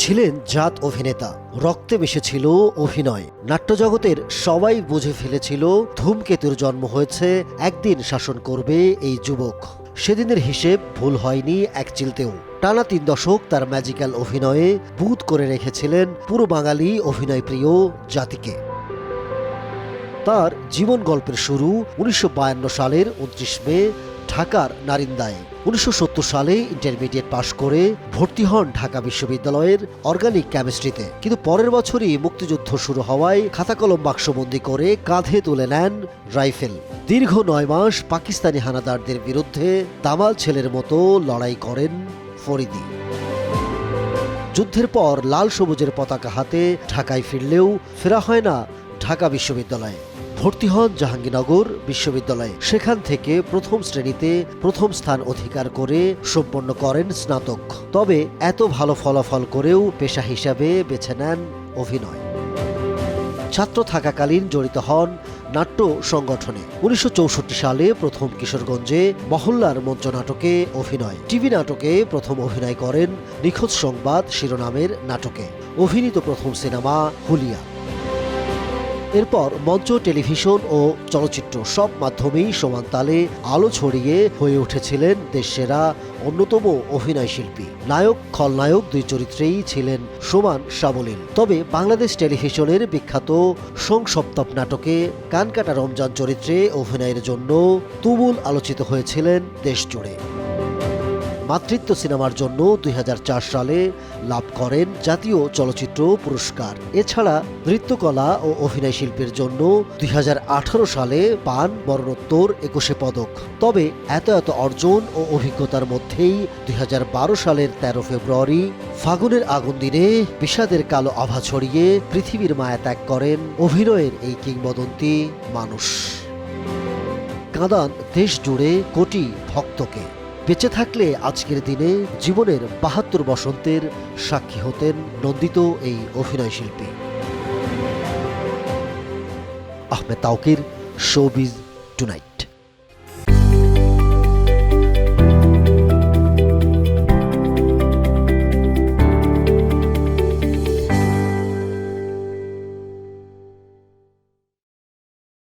ছিলেন জাত অভিনেতা। রক্তে মিশেছিল অভিনয়। নাট্যজগতের সবাই বুঝে ফেলেছিল ধূমকেতুর জন্ম হয়েছে, একদিন শাসন করবে এই যুবক। সেদিনের হিসেব ভুল হয়নি এক চিলতেও। টানা তিন দশক তার ম্যাজিক্যাল অভিনয়ে বুধ করে রেখেছিলেন পুরো বাঙালি অভিনয় প্রিয় জাতিকে। তার জীবন গল্পের শুরু উনিশশো বায়ান্ন সালের উনত্রিশ মে ঢাকার নারিন্দায়। উনিশশো সত্তর সালে ইন্টারমিডিয়েট পাশ করে ভর্তি হন ঢাকা বিশ্ববিদ্যালয়ের অর্গানিক কেমিস্ট্রিতে। কিন্তু পরের বছরই মুক্তিযুদ্ধ শুরু হওয়ায় খাতাকলম বাক্সবন্দি করে কাঁধে তুলে নেন রাইফেল। দীর্ঘ নয় মাস পাকিস্তানি হানাদারদের বিরুদ্ধে দামাল ছেলের মতো লড়াই করেন ফরিদি। যুদ্ধের পর লাল সবুজের পতাকা হাতে ঢাকায় ফিরলেও ফেরা হয় না ঢাকা বিশ্ববিদ্যালয়ে। ভর্তি হন জাহাঙ্গীরনগর বিশ্ববিদ্যালয়ে। সেখান থেকে প্রথম শ্রেণীতে প্রথম স্থান অধিকার করে সম্পন্ন করেন স্নাতক। তবে এত ভালো ফলাফল করেও পেশা হিসাবে বেছে নেন অভিনয়। ছাত্র থাকাকালীন জড়িত হন নাট্য সংগঠনে। উনিশশো চৌষট্টি সালে প্রথম কিশোরগঞ্জে মহল্লার মঞ্চ নাটকে অভিনয়। টিভি নাটকে প্রথম অভিনয় করেন নিখোঁজ সংবাদ শিরোনামের নাটকে। অভিনীত প্রথম সিনেমা হুলিয়া। এরপর মঞ্চ, টেলিভিশন ও চলচ্চিত্র সব মাধ্যমেই সমান তালে আলো ছড়িয়ে হয়ে উঠেছিলেন দেশসেরা অন্যতম অভিনয় শিল্পী। নায়ক, খলনায়ক দুই চরিত্রেই ছিলেন সমান সাবলীল। তবে বাংলাদেশ টেলিভিশনের বিখ্যাত সংসপ্তক নাটকে কানকাটা রমজান চরিত্রে অভিনয়ের জন্য তুমুল আলোচিত হয়েছিলেন দেশ জুড়ে মাতৃত্ব সিনেমার জন্য দুই হাজার চার সালে লাভ করেন জাতীয় চলচ্চিত্র পুরস্কার। এছাড়া নৃত্যকলা ও অভিনয় শিল্পের জন্য দুই হাজার আঠারো সালে পান মরণোত্তর একুশে পদক। তবে এত এত অর্জন ও অভিজ্ঞতার মধ্যেই দুই হাজার বারো সালের ১৩ ফেব্রুয়ারি ফাগুনের আগুন দিনে বিষাদের কালো আভা ছড়িয়ে পৃথিবীর মায়া ত্যাগ করেন অভিনয়ের এই কিংবদন্তি মানুষ। কাঁদান দেশ জুড়ে কোটি ভক্তকে। বেঁচে থাকলে আজকের দিনে জীবনের বাহাত্তর বসন্তের সাক্ষী হতেন নন্দিত এই অভিনয় শিল্পী। Ahmed Tauquir, showbiz tonight.